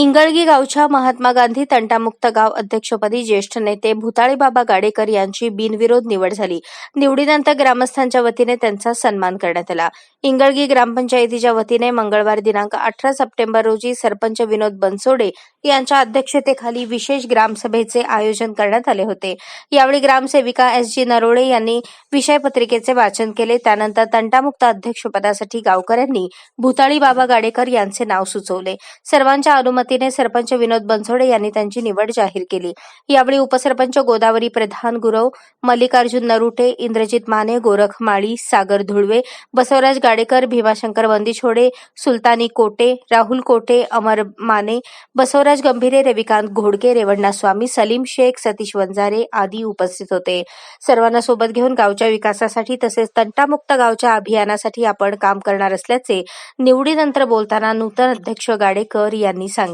इंगळगी गावच्या महात्मा गांधी तंटामुक्त गाव अध्यक्षपदी ज्येष्ठ नेते भूताळीबाबा गाडेकर यांची बिनविरोध निवड झाली. निवडीनंतर ग्रामस्थांच्या वतीने त्यांचा सन्मान करण्यात आला. इंगळगी ग्रामपंचायतीच्या वतीने मंगळवार दिनांक अठरा सप्टेंबर रोजी सरपंच विनोद बनसोडे यांच्या अध्यक्षतेखाली विशेष ग्रामसभेचे आयोजन करण्यात आले होते. यावेळी ग्रामसेविका एस जी नरोळे यांनी विषयपत्रिकेचे वाचन केले. त्यानंतर तंटामुक्त अध्यक्षपदासाठी गावकऱ्यांनी भूताळी बाबा गाडेकर यांचे नाव सुचवले. सर्वांच्या अनुमती वतीने सरपंच विनोद बनसोडे यांनी त्यांची निवड जाहीर केली. यावेळी उपसरपंच गोदावरी प्रधान गुरव मल्लिकार्जुन नरुटे इंद्रजित माने गोरख माळी सागर धुळवे बसवराज गाडेकर भीमाशंकर वंदिछोडे सुलतानी कोटे राहुल कोटे अमर माने बसवराज गंभीरे रविकांत घोडके रेवण्णा स्वामी सलीम शेख सतीश वंजारे आदी उपस्थित होते. सर्वांना सोबत घेऊन गावच्या विकासासाठी तसेच तंटामुक्त गावच्या अभियानासाठी आपण काम करणार असल्याचे निवडीनंतर बोलताना नूतन अध्यक्ष गाडेकर यांनी